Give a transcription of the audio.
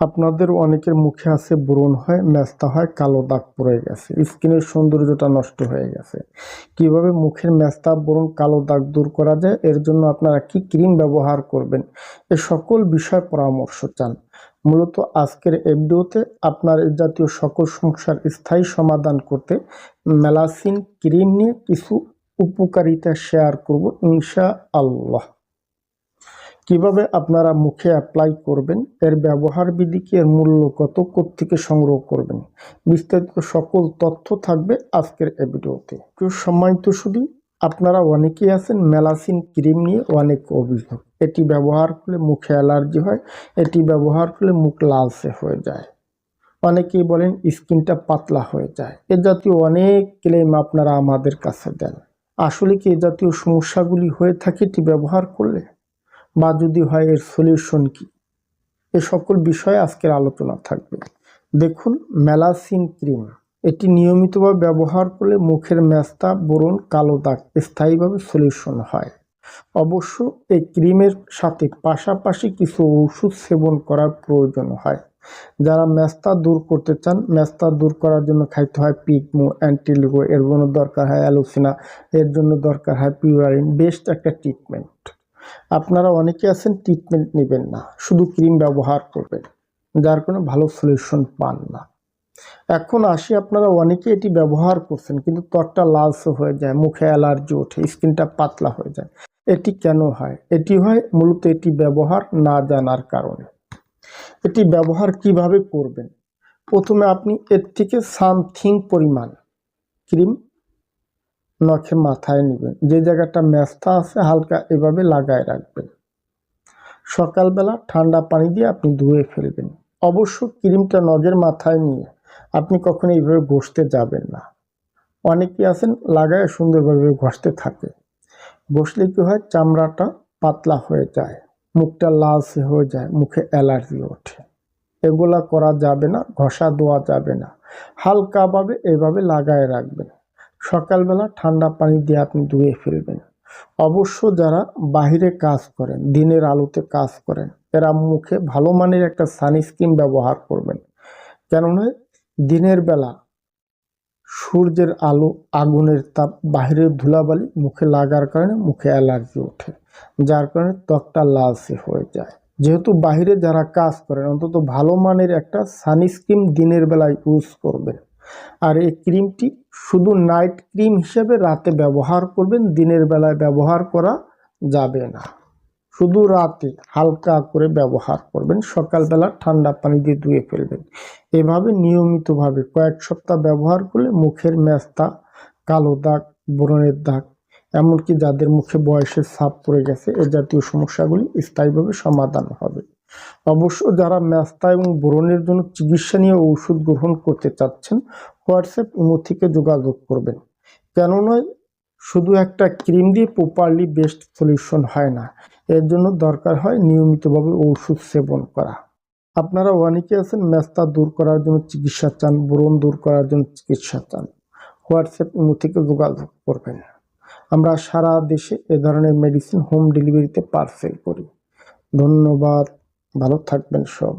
আপনাদের অনেকের মুখে আছে ব্রণ হয় ম্যাস্তা হয়, কালো দাগ পড়ে গেছে। স্কিনের সৌন্দর্যটা নষ্ট হয়ে গেছে। কীভাবে মুখের ম্যাস্তা ব্রণ, কালো দাগ দূর করা যায়? এর জন্য আপনারা কি ক্রিম ব্যবহার করবেন? এ সকল বিষয় পরামর্শ চান। মূলত আজকের এই ভিডিওতে আপনার জাতীয় সকল সমস্যার স্থায়ী সমাধান করতে মেলাসিন ক্রিম নিয়ে কিছু উপকারিতা শেয়ার করব ইনশা আল্লাহ কীভাবে আপনারা মুখে অ্যাপ্লাই করবেন, এর ব্যবহার বিধি কি, এর মূল্য কত থেকে সংগ্রহ করবেন, বিস্তারিত সকল তথ্য থাকবে আজকের এই ভিডিওতে। সম্মানিত শুধু, আপনারা অনেকেই আছেন মেলাসিন ক্রিম নিয়ে অনেক অভিযোগ। এটি ব্যবহার করলে মুখে অ্যালার্জি হয়, এটি ব্যবহার করলে মুখ লালচে হয়ে যায়। অনেকেই বলেন স্কিনটা পাতলা হয়ে যায়। এ জাতীয় অনেক ক্লেম আপনারা আমাদের কাছে দেন। আসলে কি এ জাতীয় সমস্যাগুলি হয়ে থাকে এটি ব্যবহার করলে? বা যদি হয় এর সলিউশন কি? এ সকল বিষয়ে আজকের আলোচনা থাকবে। দেখুন, মেলাসিন ক্রিম, এটি নিয়মিতভাবে ব্যবহার করলে মুখের মেস্তা, বরণ, কালো দাগ স্থায়ীভাবে সলিউশন হয়। অবশ্য এই ক্রিমের সাথে পাশাপাশি কিছু ওষুধ সেবন করার প্রয়োজন হয়। যারা মেস্তা দূর করতে চান, মেস্তা দূর করার জন্য খাইতে হয় পিকমো অ্যান্টিলিগো, এর জন্য দরকার হয় অ্যালোসিনা, এর জন্য দরকার হয় পিউরারিন, বেস্ট একটা ট্রিটমেন্ট আপনারা অনেকে আছেন ট্রিটমেন্ট নেবেন না, শুধু ক্রিম ব্যবহার করবেন, যার কোনো ভালো সলিউশন পান না। এখন আসি আপনারা অনেকে এটি ব্যবহার করছেন, কিন্তু ত্বকটা লালচে হয়ে যায়, মুখে অ্যালার্জি ওঠে, স্কিনটা পাতলা হয়ে যায়। এটি কেন হয়? এটি হয় মূলত এটি ব্যবহার না জানার কারণে। এটি ব্যবহার কীভাবে করবেন? প্রথমে আপনি এর থেকে সামথিং পরিমাণ ক্রিম নখে মাথায় নেবেন। যে জায়গাটা মেস্তা আছে, হালকা এভাবে লাগায় রাখবেন। সকালবেলা ঠান্ডা পানি দিয়ে আপনি ধুয়ে ফেলবেন। অবশ্য ক্রিমটা নজের মাথায় নিয়ে আপনি কখনো এইভাবে ঘষতে যাবেন না। অনেকে আছেন লাগায় সুন্দরভাবে ঘষতে থাকে। ঘষলে কী হয়, চামড়াটা পাতলা হয়ে যায়, মুখটা লালচে হয়ে যায়, মুখে অ্যালার্জি ওঠে। এগুলা করা যাবে না, ঘষা দেওয়া যাবে না। হালকাভাবে এভাবে লাগায় রাখবেন। সকালবেলা ঠান্ডা পানি দিয়ে আপনি ধুয়ে ফেলবেন। অবশ্য যারা বাহিরে কাজ করেন, দিনের আলোতে কাজ করেন, এরা মুখে ভালো মানের একটা সানস্ক্রিন ব্যবহার করবেন। কেননা দিনের বেলা সূর্যের আলো আগুনের তাপ, বাহিরের ধুলাবালি মুখে লাগার কারণে মুখে অ্যালার্জি ওঠে, যার কারণে ত্বকটা লালচে হয়ে যায়। যেহেতু বাহিরে যারা কাজ করেন, অন্তত ভালো মানের একটা সানস্ক্রিন দিনের বেলায় ইউজ করবেন। আর এই ক্রিমটি শুধু নাইট ক্রিম হিসেবে রাতে ব্যবহার করবেন, দিনের বেলায় ব্যবহার করা যাবে না। শুধু রাতে হালকা করে ব্যবহার করবেন, সকালবেলা ঠান্ডা পানি দিয়ে ধুয়ে ফেলবেন। এভাবে নিয়মিতভাবে কয়েক সপ্তাহ ব্যবহার করলে মুখের মেস্তা, কালো দাগ, ব্রণের দাগ, এমনকি যাদের মুখে বয়সের ছাপ পড়ে গেছে, এ জাতীয় সমস্যাগুলি স্থায়ীভাবে সমাধান হবে। অবশ্য যারা ম্যাস্তা এবং ব্রণের জন্য চিকিৎসা নিয়ে ঔষধ গ্রহণ করতে চাচ্ছেন, হোয়াটসঅ্যাপ ইমো থেকে যোগাযোগ করবেন। কেননা শুধু একটা ক্রিম দিয়ে প্রপারলি বেস্ট সলিউশন হয় না, এর জন্য দরকার হয় নিয়মিতভাবে ওষুধ সেবন করা। আপনারা অনেকে আছেন মেস্তা দূর করার জন্য চিকিৎসা চান, ব্রণ দূর করার জন্য চিকিৎসা চান। হোয়াটসঅ্যাপ ইমো থেকে যোগাযোগ করবেন। আমরা সারা দেশে এ ধরনের মেডিসিন হোম ডেলিভারিতে পার্সেল করি। ধন্যবাদ। ভালো থাকবেন সব।